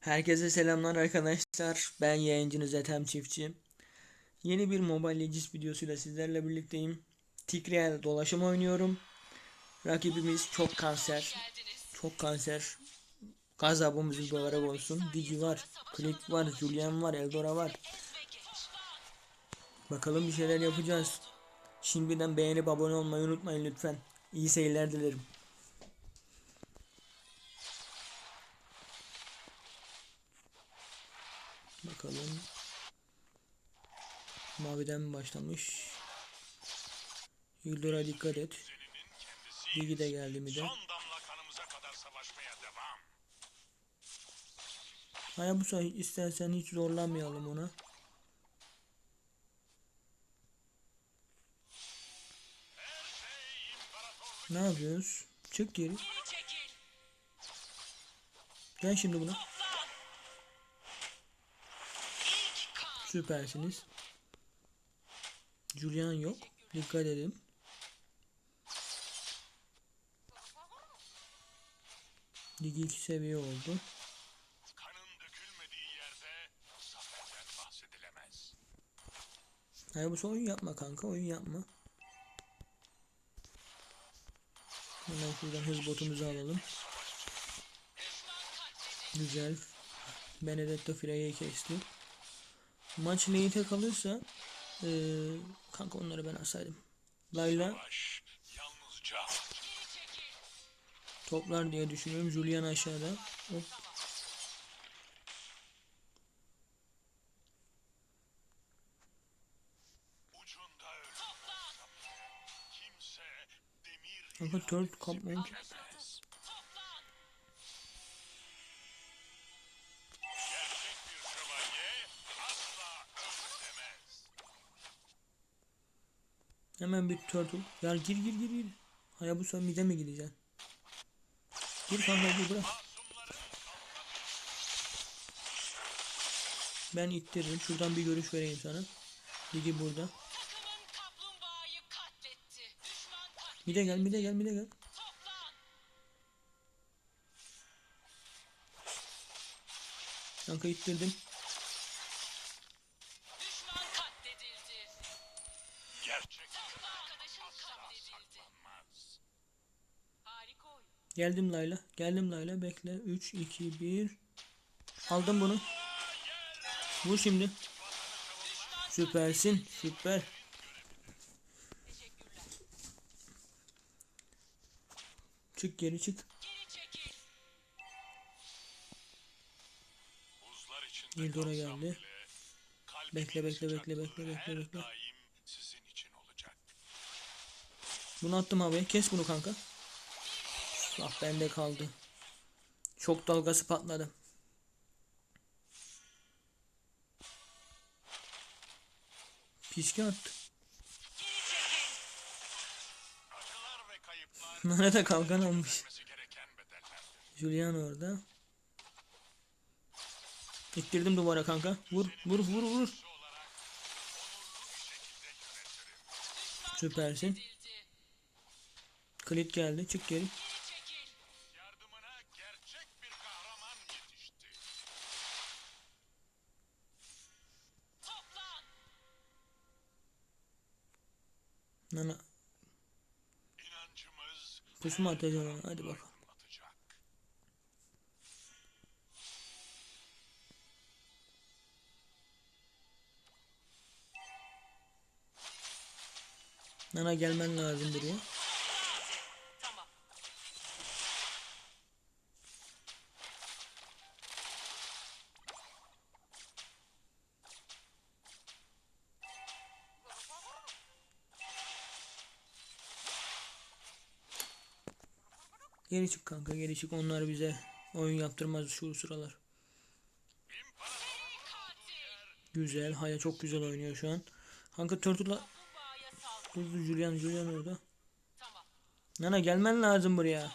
Herkese selamlar arkadaşlar. Ben yayıncınız Ethem Çiftçi. Yeni bir Mobile Legends videosuyla sizlerle birlikteyim. Tigreal dolaşım oynuyorum. Rakibimiz çok kanser. Çok kanser. Gazabımız mübarek olsun. Digi var. Click var. Julian var. Eldora var. Bakalım bir şeyler yapacağız. Şimdiden beğenip abone olmayı unutmayın lütfen. İyi seyirler dilerim. Maviden mi başlamış? Yıldır'a dikkat et. Digi de geldi mi de. Son damla kanımıza kadar savaşmaya devam. Hayabusa istersen hiç zorlamayalım ona. Ne yapıyoruz? Çık geri. Gel şimdi buna. Süpersiniz. Julian yok. Dikkat edin. Ligi 2 seviye oldu. Bahsedilemez. Hayabusa oyun yapma kanka oyun yapma. Hemen şuradan hız botumuzu alalım. Güzel. Benedetto Freya kesti. Maç late'e kalırsa eee kanka onları ben asaydım. Layla toplar diye düşünüyorum. Julian aşağıda. Hop. Kanka turret kapmayın. Hemen bir turtle. Ya gir gir gir gir. Hayabusa mide mi gideceksin? Gir kanka gir bırak. Ben ittiririm. Şuradan bir görüş vereyim sana. Ligi burada. Kaplumbağayı katletti. Düşman katledildi. Mide gel gel mide gel. Kanka ittirdim. Geldim Layla. Geldim Layla. Bekle. 3, 2, 1. Aldım bunu. Vur şimdi. Süpersin. Süper. Çık geri çık. Kalsam geldi. Bekle, bekle, bekle, bekle, bekle, bekle. Bunu attım havaya. Kes bunu kanka. Ah bende kaldı. Şok dalgası patladı. Piski attı. Nerede kalkan bedellerdir. Julian orada. İttirdim duvara kanka. Vur vur vur vur. Süpersin. Klit geldi. Çık geri. Nana mu atacağım? Hadi bakalım. Nana gelmen lazım buraya. Geri çık kanka geri çık. Onlar bize oyun yaptırmaz şu sıralar. Güzel. Haya çok güzel oynuyor şu an. Kanka Turtle'la. Hızlı Julian Julian orada. Nana gelmen lazım buraya.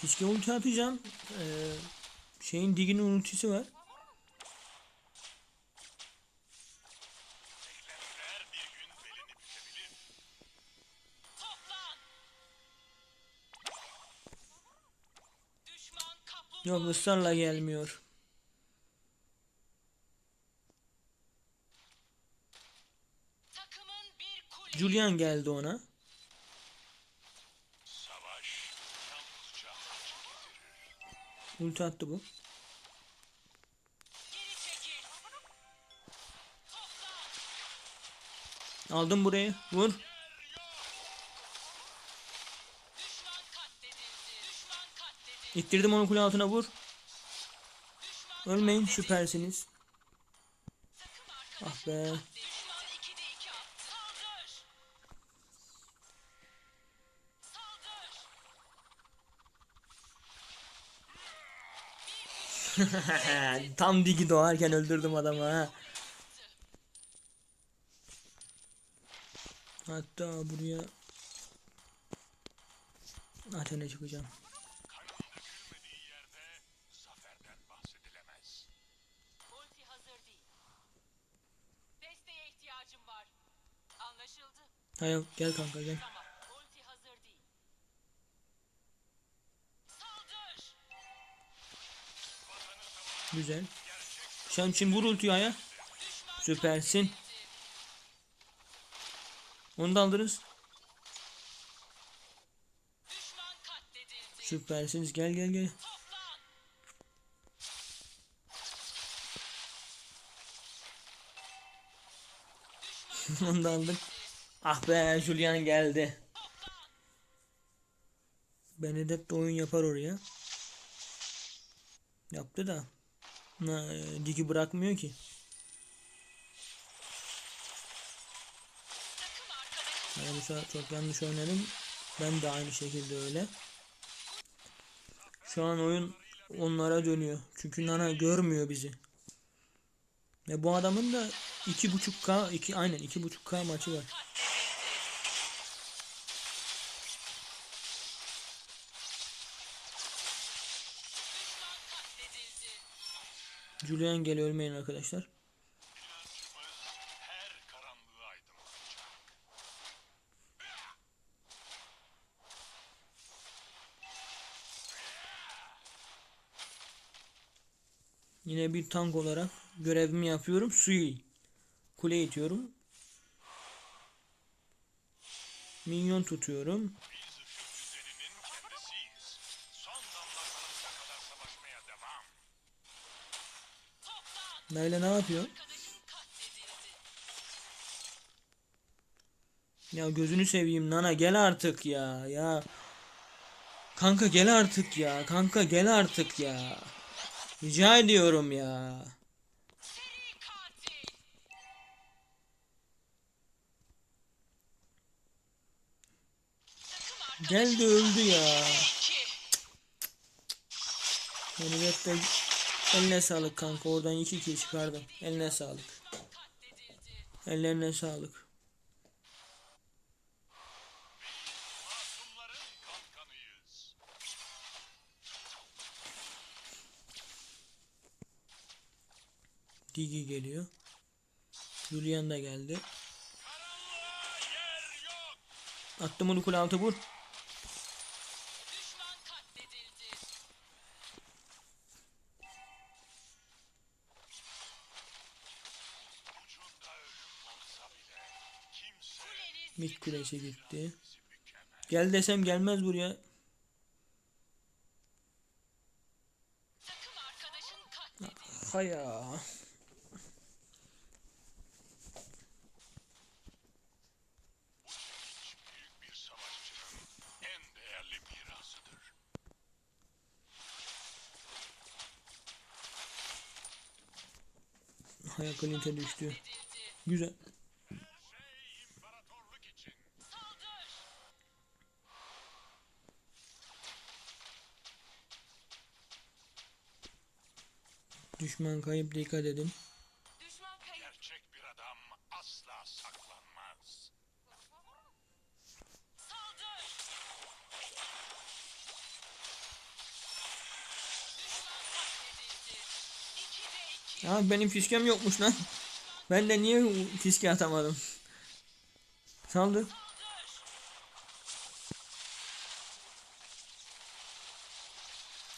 Piske ulti atacağım. Ee, şeyin diginin ultisi var. Yok ısrarla gelmiyor. Takımın bir kule. Julian geldi ona. Ulti attı bu. Geri çekil. Toplan. Aldım burayı. Vur. İttirdim onu kule altına vur. Ölmeyin süpersiniz. Ah be. katledildi. Düşman 2'de 2 attı. Saldır. Saldır. Tam digi doğarken öldürdüm adamı ha. Hatta buraya Athena çıkacağım. Hayır gel kanka gel. Güzel. Şimdi vur ultiyi aya. Süpersin. Onu da katledildi. Süpersiniz. Gel gel gel. Onu da aldık. Ah be Julian geldi. Benedetta oyun yapar oraya. Yaptı da. Diki bırakmıyor ki. Sefer çok yanlış oynadım. Ben de aynı şekilde öyle. Şu an oyun onlara dönüyor. Çünkü Nana görmüyor bizi. Ve bu adamın da 2.5K, 2 aynen 2.5K maçı var. Julian gel ölmeyin arkadaşlar. Yine bir tank olarak görevimi yapıyorum. Sui. Kule itiyorum. Minyon tutuyorum. Layla ne yapıyor? Ya gözünü seveyim Nana gel artık ya ya. Kanka gel artık ya. Kanka gel artık ya. Rica ediyorum ya. Geldi öldü ya. iki. Benedetta eline sağlık kanka. Oradan 2 kill çıkardım. Eline sağlık. Ellerine sağlık. Digi geliyor. Julian da geldi. Attım onu kule altı vur. Mid kulesi gitti. Gel desem gelmez buraya. Haya. Büyük bir savaşçının en değerli mirasıdır. Haya kalite düştü. Güzel. Düşman kayıp dikkat edin. Düşman kayıp. Gerçek bir adam asla saklanmaz. Saldır. Düşman katledildi. İki de iki. Ya benim fiskem yokmuş lan. Ben de niye fiske atamadım? Saldı. Saldır.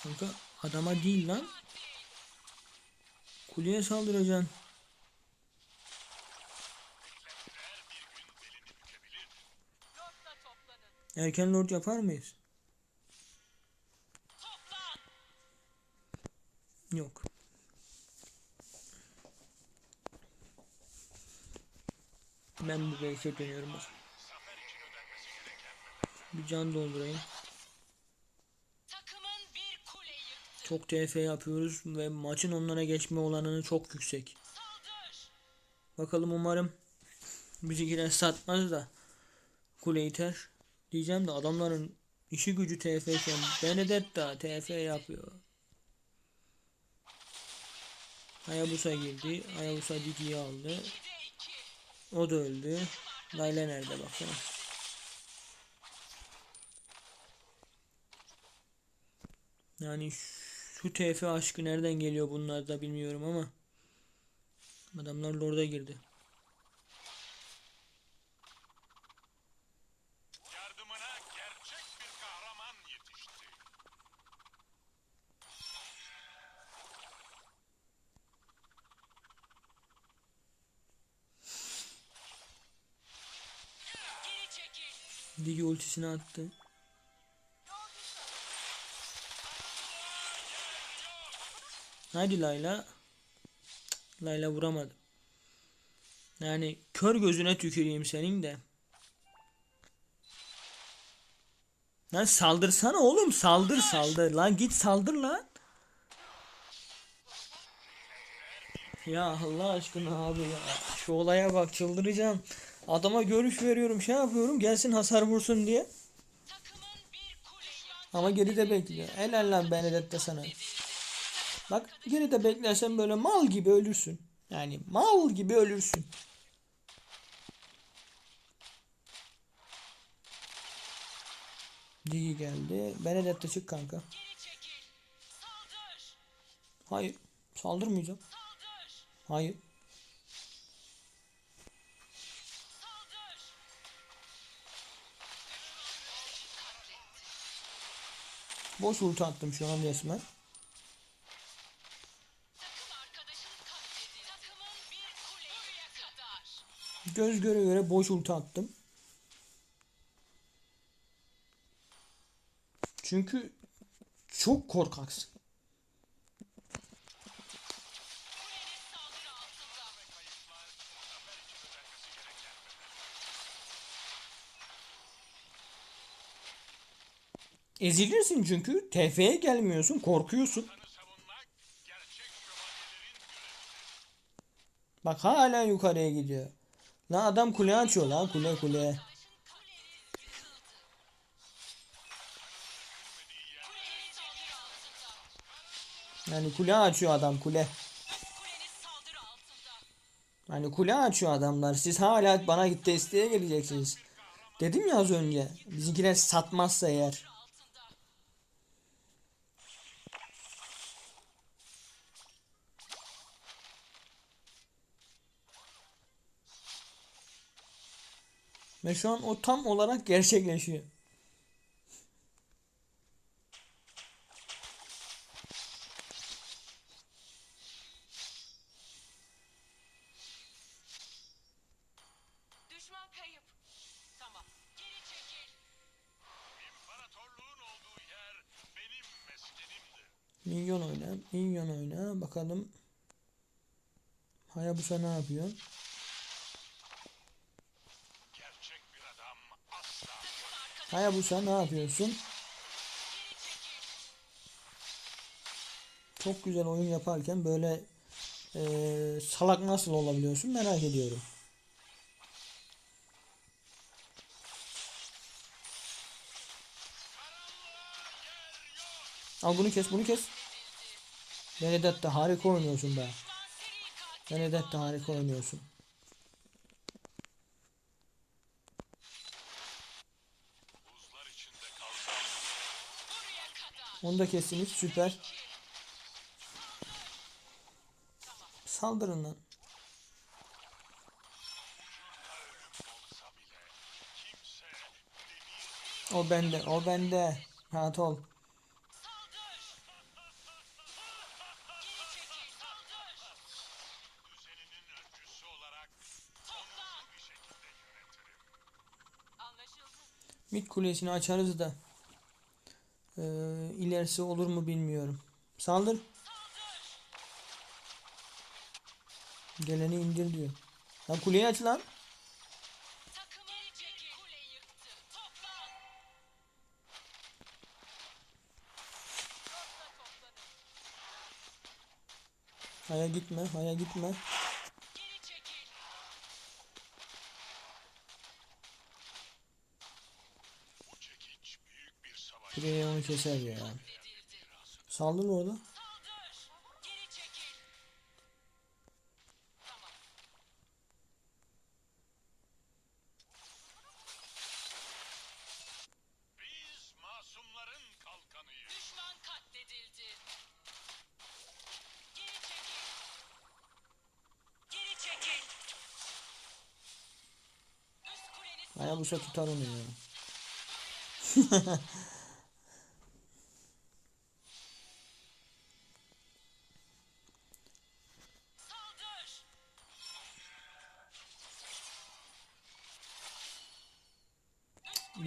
Kanka Adama değil lan. Kuleye saldıracaksın. Erken lord yapar mıyız? Yok. Ben bu base'e dönüyorum. Bir can doldurayım. Takımın bir kule yıktı. Çok TF yapıyoruz ve maçın onlara geçme olanını çok yüksek. Bakalım umarım bizimkiler satmaz da kule iter. Diyeceğim de adamların işi gücü TF an. Benedetta TF yapıyor. Hayabusa girdi. Hayabusa Digi'yi aldı. 2'de 2. O da öldü. Layla nerede baksana. Yani şu TF aşkı nereden geliyor bunlar da bilmiyorum ama. Adamlar Lord'a girdi. Yardımına gerçek bir kahraman yetişti. Geri çekil. Digi ultisini attı. Hadi Layla. Layla vuramadı. Yani kör gözüne tüküreyim senin de. Lan saldırsana oğlum saldır saldır lan git saldır lan. Ya Allah aşkına abi ya şu olaya bak çıldıracağım. Adama görüş veriyorum şey yapıyorum gelsin hasar vursun diye. Ama geride bekliyor. Helal lan Benedetta sana. Bak geride beklersen böyle mal gibi ölürsün. Yani mal gibi ölürsün. Digi geldi. Benedetta çık kanka. Hayır. Saldırmayacağım. Saldır. Hayır. Boş ulti attım şu an resmen. Göz göre göre boş ulti attım. Çünkü çok korkaksın. Ezilirsin çünkü. TF'ye gelmiyorsun, korkuyorsun. Bak hala yukarıya gidiyor. Lan adam kule açıyor lan kule kule. Yani kule açıyor adam kule. Yani kule açıyor adamlar. Siz hala bana desteğe geleceksiniz. Dedim ya az önce. Bizimkiler satmazsa eğer. Ve şu an o tam olarak gerçekleşiyor. Düşman kayıp. Tamam. Geri çekil. İmparatorluğun olduğu yer benim meskenimdir. Minyon oyna. Minyon oyna. Bakalım. Hayabusa ne yapıyor? Gerçek bir adam asla Hayabusa ne yapıyorsun? Çok güzel oyun yaparken böyle eee, salak nasıl olabiliyorsun merak ediyorum. Al bunu kes bunu kes. Benedetta harika oynuyorsun be. Benedetta harika oynuyorsun. Onu da kesinlik süper. Saldırın lan. O bende, o bende. Rahat ol. Mid kulesini açarız da ee, ilerisi olur mu bilmiyorum. Saldır. Geleni indir diyor. Lan kuleyi aç lan. Haya gitme, haya gitme. Geri çekil. Geri çekil. Üst kuleniz Haya bu tutar onu ya.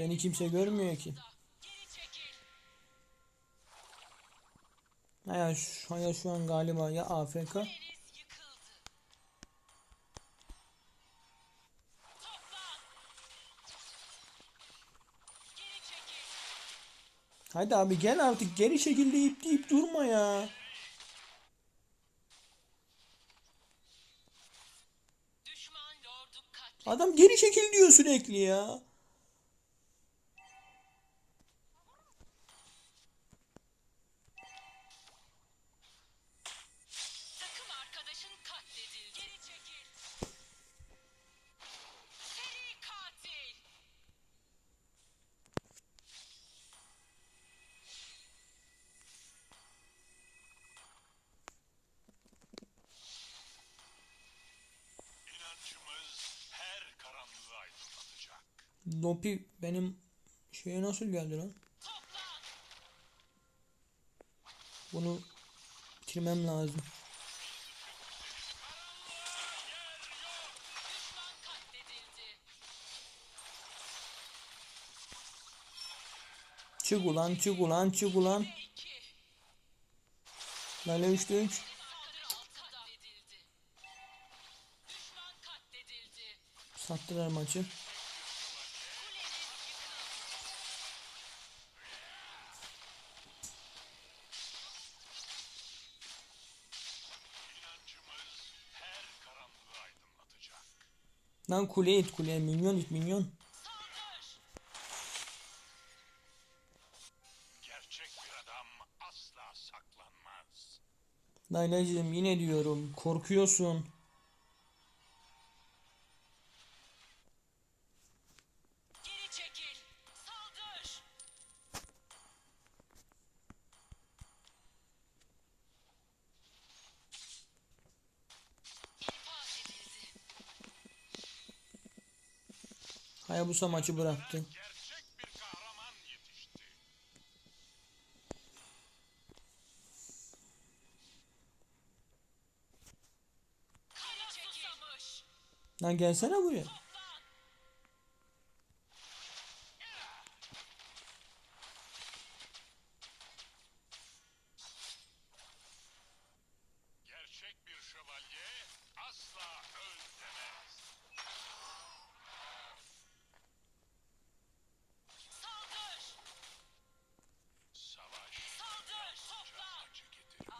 Beni kimse görmüyor ki. Haya haya şu an galiba ya AFK. Hadi abi gel artık geri şekilde ip deyip durma ya. Adam geri şekil diyor sürekli ya. Lopi benim şeye nasıl geldi lan? Bunu bitirmem lazım. Çık ulan çık ulan çık ulan. Lale 3'te 3. Saldırı altında. Katledildi. Düşman katledildi. Sattılar maçı. Lan kule it kule minyon it minyon. Saldır. Gerçek bir adam asla saklanmaz. Laylacığım yine diyorum korkuyorsun. Hayabusa maçı bıraktı. Lan gelsene buraya.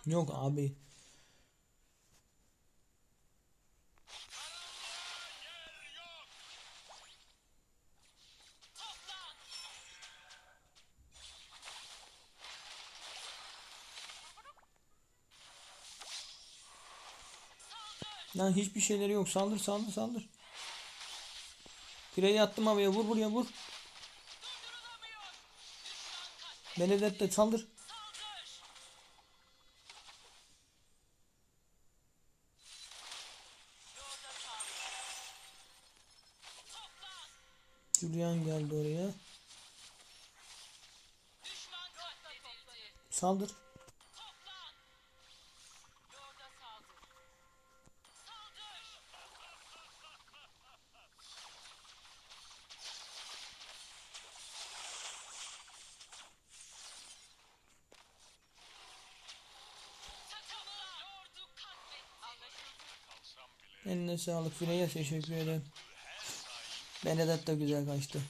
Yok abi. Lan hiçbir şeyleri yok. Saldır saldır saldır. Pireyi attım havaya vur buraya vur. Benedetta saldır. geldi oraya. Saldır. Eline sağlık Freya teşekkür ederim. Benedet de güzel kaçtı.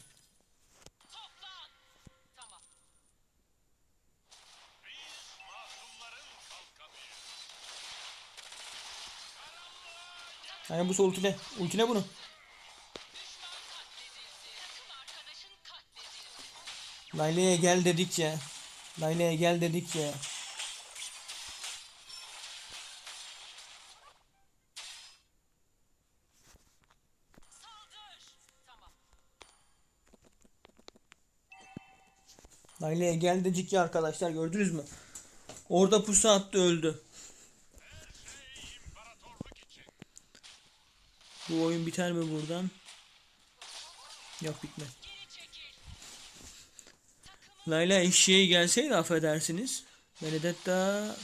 Yani bu sol ultile. Ultile bunu. Layla'ya gel dedikçe. Layla'ya gel dedikçe. Layla'ya gel dedikçe arkadaşlar gördünüz mü? Orada pusu attı öldü. Bu oyun biter mi buradan? Yok bitmez. Layla eşeği gelseydi affedersiniz. Benedetta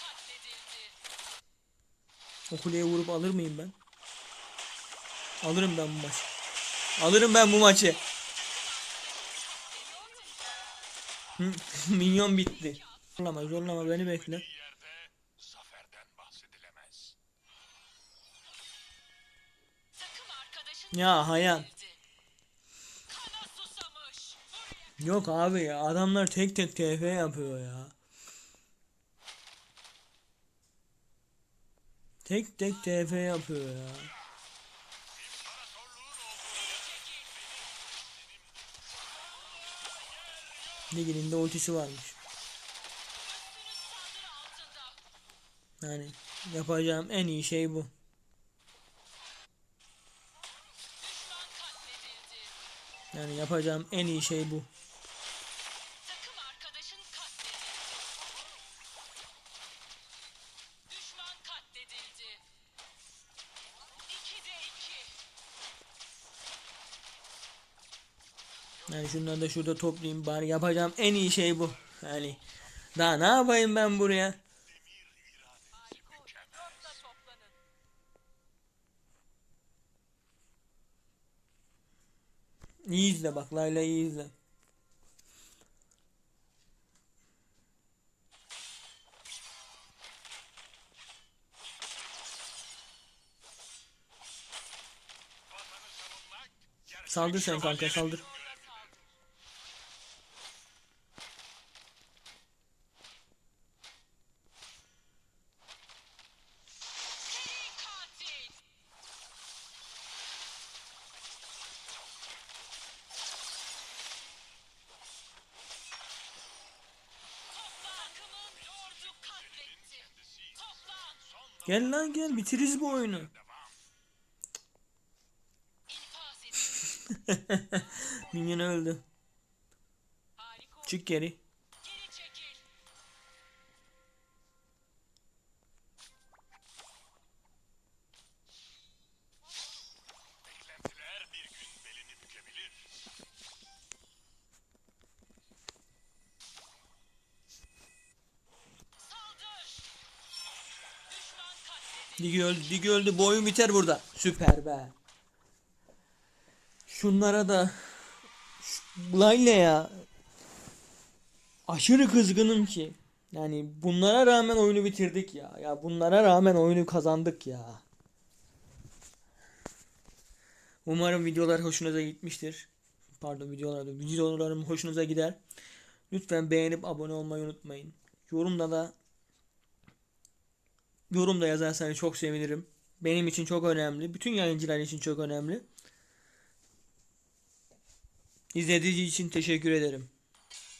katledildi. o kuleye vurup alır mıyım ben? Alırım ben bu maçı. Alırım ben bu maçı. Minyon bitti. Zorlama zorlama beni bekle. Ya. Buraya Yok abi ya adamlar tek tek TF yapıyor ya. Tek tek TF yapıyor ya. Liginin de ultisi varmış. Yani yapacağım en iyi şey bu. Yani yapacağım en iyi şey bu. Yani şunları da şurada toplayayım bari yapacağım en iyi şey bu. Yani daha ne yapayım ben buraya? İyi izle bak Layla iyi izle. Saldır sen kanka saldır. Gel lan gel bitiririz bu oyunu. Minyon öldü. Çık. Geri Digi öldü, Digi öldü. Bu biter burada. Süper be. Şunlara da Layla ya. Aşırı kızgınım ki. Yani bunlara rağmen oyunu bitirdik ya. Ya bunlara rağmen oyunu kazandık ya. Umarım videolar hoşunuza gitmiştir. Pardon videolar videolarım hoşunuza gider. Lütfen beğenip abone olmayı unutmayın. Yorumda da yorum da yazarsanız çok sevinirim. Benim için çok önemli. Bütün yayıncılar için çok önemli. İzlediğiniz için teşekkür ederim.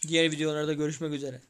Diğer videolarda görüşmek üzere.